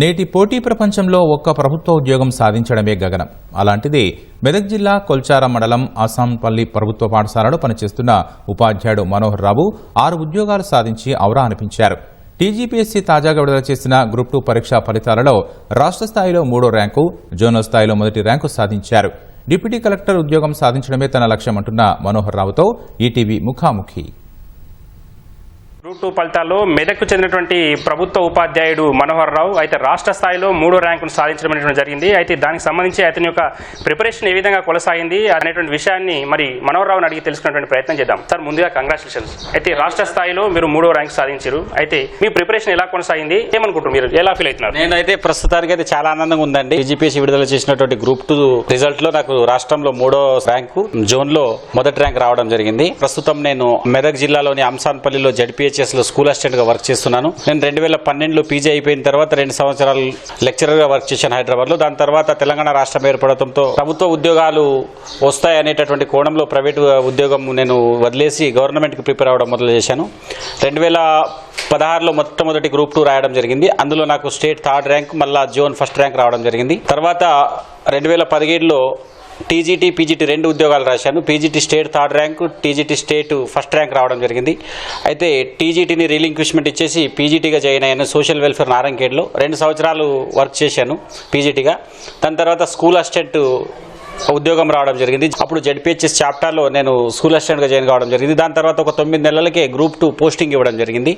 నేటి పోటీ ప్రపంచంలో ఒక్క ప్రభుత్వ ఉద్యోగం సాధించడమే గగనం. అలాంటిది మెదక్ జిల్లా కొల్చార మండలం ఆసాంపల్లి ప్రభుత్వ పాఠశాలలో పనిచేస్తున్న ఉపాధ్యాయుడు మనోహర్ రావు ఆరు ఉద్యోగాలు సాధించి అవరా అనిపించారు. టీజీపీఎస్సీ తాజాగా విడుదల చేసిన గ్రూప్ టూ పరీక్షా ఫలితాలలో రాష్ట్ర స్థాయిలో మూడో ర్యాంకు జోనల్ స్థాయిలో మొదటి ర్యాంకు సాధించారు. డిప్యూటీ కలెక్టర్ ఉద్యోగం సాధించడమే తన లక్ష్యమంటున్న మనోహర్ రావుతో ఈటీవీ ముఖాముఖి. గ్రూప్ టూ ఫలితాల్లో మెదక్కు చెందినటువంటి ప్రభుత్వ ఉపాధ్యాయుడు మనోహర్ రావు అయితే రాష్ట్ర స్థాయిలో మూడో ర్యాంకును సాధించడం అనేటువంటి జరిగింది. అయితే దానికి సంబంధించి అతని యొక్క ప్రిపరేషన్ ఏ విధంగా కొనసాగింది అనేటువంటి విషయాన్ని మరి మనోహర్ రావుని అడిగి తెలుసుకునేటువంటి ప్రయత్నం చేద్దాం. సార్ ముందుగా కంగ్రాచులేషన్స్. అయితే రాష్ట్ర స్థాయిలో మీరు మూడో ర్యాంక్ సాధించారు. అయితే మీ ప్రిపరేషన్ ఎలా కొనసాగింది? ఏమనుకుంటారు మీరు? ఎలా ఫీల్ అవుతున్నారు? నేనైతే ప్రస్తుతానికి అయితే చాలా ఆనందంగా ఉందండి. టీజీపీసీ విడుదల చేసినటువంటి గ్రూప్ టూ రిజల్ట్లో నాకు రాష్ట్రంలో మూడో ర్యాంకు జోన్లో మొదటి ర్యాంక్ రావడం జరిగింది. ప్రస్తుతం నేను మెదక్ జిల్లాలోని అంసాన్పల్లిలో జడ్పీహెచ్ లో స్కూల్ అసిస్టెంట్గా వర్క్ చేస్తున్నాను. నేను రెండు వేల పన్నెండులో పీజీ అయిపోయిన తర్వాత రెండు సంవత్సరాలు లెక్చరర్గా వర్క్ చేశాను హైదరాబాద్లో దాని తర్వాత తెలంగాణ రాష్ట్రం ఏర్పడటంతో ప్రభుత్వ ఉద్యోగాలు వస్తాయి అనేటటువంటి కోణంలో ప్రైవేట్ ఉద్యోగం నేను వదిలేసి గవర్నమెంట్కి ప్రిపేర్ అవ్వడం మొదలు చేశాను. రెండు వేల పదహారులో మొట్టమొదటి గ్రూప్ టూ రాయడం జరిగింది. అందులో నాకు స్టేట్ థర్డ్ ర్యాంక్ మళ్ళా జోన్ ఫస్ట్ ర్యాంక్ రావడం జరిగింది. తర్వాత రెండు వేల పదిహేడులో టీజీటీ పీజీటీ రెండు ఉద్యోగాలు రాశాను. PGT state third rank TGT state first rank రావడం జరిగింది. అయితే టీజీటీని రీలింక్విష్మెంట్ ఇచ్చేసి పీజీటీగా జాయిన్ అయ్యాను. సోషల్ వెల్ఫేర్ నారాయణఖేడ్లో రెండు సంవత్సరాలు వర్క్ చేశాను పీజీటీగా. దాని తర్వాత స్కూల్ అసిస్టెంట్ ఉద్యోగం రావడం జరిగింది. అప్పుడు జడ్పిహెచ్ఎస్ చాప్టర్లో నేను స్కూల్ అసిస్టెంట్గా జాయిన్ కావడం జరిగింది. దాని తర్వాత ఒక తొమ్మిది నెలలకే గ్రూప్ టూ పోస్టింగ్ ఇవ్వడం జరిగింది.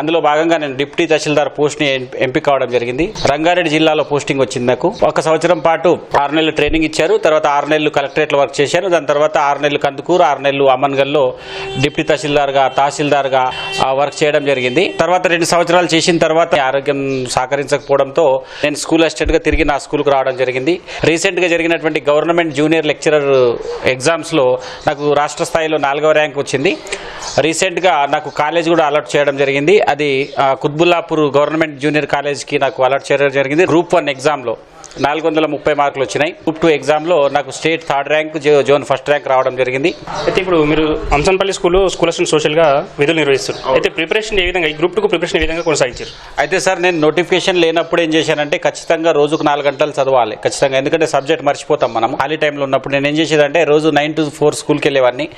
అందులో భాగంగా నేను డిప్యూటీ తహసీల్దార్ పోస్ట్ని ఎంపిక కావడం జరిగింది. రంగారెడ్డి జిల్లాలో పోస్టింగ్ వచ్చింది నాకు. ఒక సంవత్సరం పాటు ఆరు నెలలు ట్రైనింగ్ ఇచ్చారు. తర్వాత ఆరు నెలలు కలెక్టరేట్లో వర్క్ చేశాను దాని తర్వాత ఆరు నెలలు కందుకూరు ఆరు నెలలు అమన్గల్లో డిప్యూటీ తహసీల్దార్గా తహసీల్దార్గా వర్క్ చేయడం జరిగింది. తర్వాత రెండు సంవత్సరాలు చేసిన తర్వాత ఆరోగ్యం సహకరించకపోవడంతో నేను స్కూల్ అసిస్టెంట్గా తిరిగి నా స్కూల్కి రావడం జరిగింది. రీసెంట్గా జరిగినటువంటి గవర్నమెంట్ గవర్నమెంట్ జూనియర్ లెక్చరర్ ఎగ్జామ్స్లో నాకు రాష్ట్ర స్థాయిలో నాలుగవ ర్యాంక్ వచ్చింది. రీసెంట్గా నాకు కాలేజ్ కూడా అలాట్ చేయడం జరిగింది. అది కుత్బుల్లాపూర్ గవర్నమెంట్ జూనియర్ కాలేజ్కి నాకు అలాట్ చేయడం జరిగింది. గ్రూప్ వన్ ఎగ్జామ్లో. నాలుగు వందల ముప్పై మార్కులు వచ్చినాయి. గ్రూప్ టూ ఎగ్జామ్లో నాకు state third rank zone first rank రావడం జరిగింది. అయితే ఇప్పుడు మీరు స్కూల్లో స్కూల్ అసిస్టెంట్ సోషల్గా విధులు నిర్వహిస్తారు అయితే ప్రిపరేషన్ ఏ విధంగా ఈ గ్రూప్ టూ ప్రిపరేషన్ ఏ విధంగా కొనసాగించారు? అయితే సార్ నేను నోటిఫికేషన్ లేనప్పుడు ఏం చేశానంటే ఖచ్చితంగా రోజుకు నాలుగు గంటలు చదవాలి. ఖచ్చితంగా. ఎందుకంటే సబ్జెక్ట్ మర్చిపోతాం మనం. ఖాళీ టైంలో ఉన్నప్పుడు నేను ఏం చేసేదంటే రోజు నైన్ టు ఫోర్ స్కూల్కి వెళ్ళేవాడిని.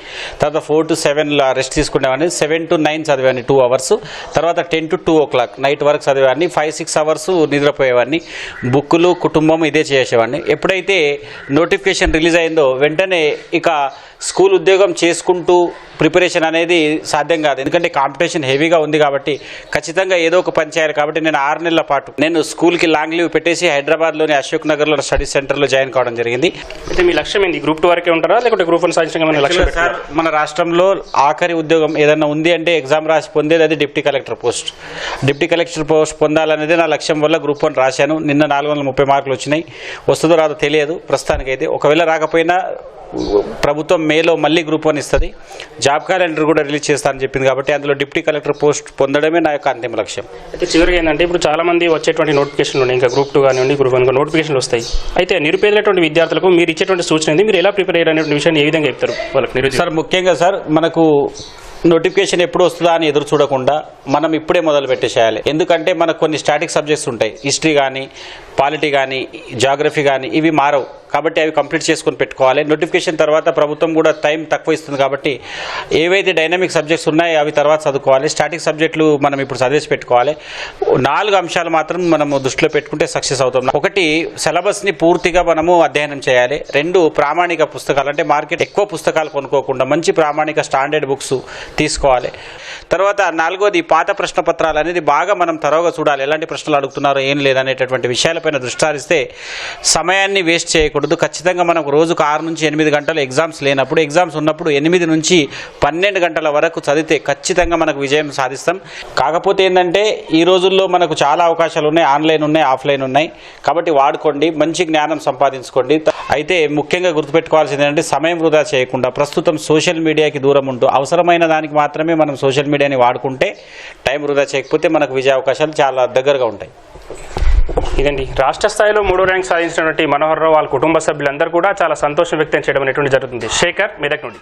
తర్వాత ఫోర్ టు సెవెన్ రెస్ట్ తీసుకునేవాడిని. సెవెన్ టు నైన్ చదివాడిని టూ అవర్స్ తర్వాత ten to two o'clock night వరకు చదివేవాడిని. ఫైవ్ సిక్స్ అవర్స్ నిద్రపోయేవాడిని. బుక్కులు కుటుంబం ఇదే చేసేవాడిని. ఎప్పుడైతే నోటిఫికేషన్ రిలీజ్ అయిందో వెంటనే ఇక స్కూల్ ఉద్యోగం చేసుకుంటూ ప్రిపరేషన్ అనేది సాధ్యం కాదు. ఎందుకంటే కాంపిటీషన్ హెవీగా ఉంది కాబట్టి ఖచ్చితంగా ఏదో ఒక పని చేయాలి కాబట్టి నేను ఆరు నెలల పాటు నేను స్కూల్కి లాంగ్ లీవ్ పెట్టేసి హైదరాబాద్లోని అశోక్ నగర్లో స్టడీ సెంటర్లో జాయిన్ కావడం జరిగింది. అయితే మీ లక్ష్యం ఏంది? గ్రూప్ టూ వరకే ఉంటారా? లేకుంటే గ్రూప్ వన్ సాధించడం? మన రాష్ట్రంలో ఆఖరి ఉద్యోగం ఏదైనా ఉంది అంటే ఎగ్జామ్ రాసి పొందేది అది deputy collector post. Deputy collector post పొందాలనేది నా లక్ష్యం వల్ల గ్రూప్ వన్ రాశాను. నిన్న నాలుగు వందల ముప్పై మార్కులు వచ్చినాయి. వస్తుందో రాదో తెలియదు. ప్రస్తుతానికైతే ఒకవేళ రాకపోయినా ప్రభుత్వం మేలో మళ్ళీ గ్రూప్ వన్ ఇస్తుంది. జాబ్ క్యాలెండర్ కూడా రిలీజ్ చేస్తానని చెప్పింది కాబట్టి అందులో డిప్టీ కలెక్టర్ పోస్ట్ పొందడమే నా యొక్క అంతిమ లక్ష్యం. అయితే చివరిగా ఏంటంటే ఇప్పుడు చాలా మంది వచ్చేటువంటి నోటిఫికేషన్లు ఉన్నాయి. ఇంకా గ్రూప్ టూ కానివ్వండి గ్రూప్ వన్ నోటిఫికేషన్లు వస్తాయి. అయితే నిరుపేదలైనటువంటి విద్యార్థులకు మీరు ఇచ్చేటువంటి సూచన మీరు ఎలా ప్రిపేర్ అయ్యారనే విషయాన్ని ఏ విధంగా చెప్తారు వాళ్ళకి సార్ ముఖ్యంగా సార్ మనకు నోటిఫికేషన్ ఎప్పుడు వస్తుందా అని ఎదురు చూడకుండా మనం ఇప్పుడే మొదలు పెట్టేసేయాలి. ఎందుకంటే మనకు కొన్ని స్టాటిక్ సబ్జెక్ట్స్ ఉంటాయి. హిస్టరీ కానీ పాలిటీ కానీ జాగ్రఫీ కానీ ఇవి మారవు. కాబట్టి అవి కంప్లీట్ చేసుకొని పెట్టుకోవాలి. నోటిఫికేషన్ తర్వాత ప్రభుత్వం కూడా టైం తక్కువ ఇస్తుంది కాబట్టి ఏవైతే డైనమిక్ సబ్జెక్ట్స్ ఉన్నాయో అవి తర్వాత చదువుకోవాలి. స్టాటిక్ సబ్జెక్టులు మనం ఇప్పుడు చదివేసి పెట్టుకోవాలి. నాలుగు అంశాలు మాత్రం మనము దృష్టిలో పెట్టుకుంటే సక్సెస్ అవుతాం. ఒకటి సిలబస్ని పూర్తిగా మనము అధ్యయనం చేయాలి. రెండు ప్రామాణిక పుస్తకాలు అంటే మార్కెట్ ఎక్కువ పుస్తకాలు కొనుక్కోకుండా మంచి ప్రామాణిక స్టాండర్డ్ బుక్స్ తీసుకోవాలి. తర్వాత నాలుగోది పాత ప్రశ్న పత్రాలు అనేది బాగా మనం తరోగా చూడాలి. ఎలాంటి ప్రశ్నలు అడుగుతున్నారో ఏం లేదనేటటువంటి విషయాలపైన దృష్టారిస్తే సమయాన్ని వేస్ట్ చేయకూడదు. ఖచ్చితంగా మనకు రోజుకు ఆరు నుంచి ఎనిమిది గంటలు ఎగ్జామ్స్ లేనప్పుడు ఎగ్జామ్స్ ఉన్నప్పుడు ఎనిమిది నుంచి పన్నెండు గంటల వరకు చదివితే ఖచ్చితంగా మనకు విజయం సాధిస్తాం. కాకపోతే ఏంటంటే ఈ రోజుల్లో మనకు చాలా అవకాశాలు ఉన్నాయి. ఆన్లైన్ ఉన్నాయి ఆఫ్లైన్ ఉన్నాయి. కాబట్టి వాడుకోండి మంచి జ్ఞానం సంపాదించుకోండి. అయితే ముఖ్యంగా గుర్తుపెట్టుకోవాల్సింది ఏంటంటే సమయం వృధా చేయకుండా ప్రస్తుతం సోషల్ మీడియాకి దూరం ఉంటూ అవసరమైన దానికి మాత్రమే మనం సోషల్ మీడియాని వాడుకుంటే టైం వృధా చేయకపోతే మనకు విజయ అవకాశాలు చాలా దగ్గరగా ఉంటాయి. ఇదండి. రాష్ట్ర స్థాయిలో మూడో ర్యాంక్ సాధించినటువంటి మనోహర్ రావు వాళ్ళ కుటుంబ సభ్యులందరూ కూడా చాలా సంతోషం వ్యక్తం చేయడం అనేటువంటి జరుగుతుంది. శేఖర్ మెదక్ నుండి.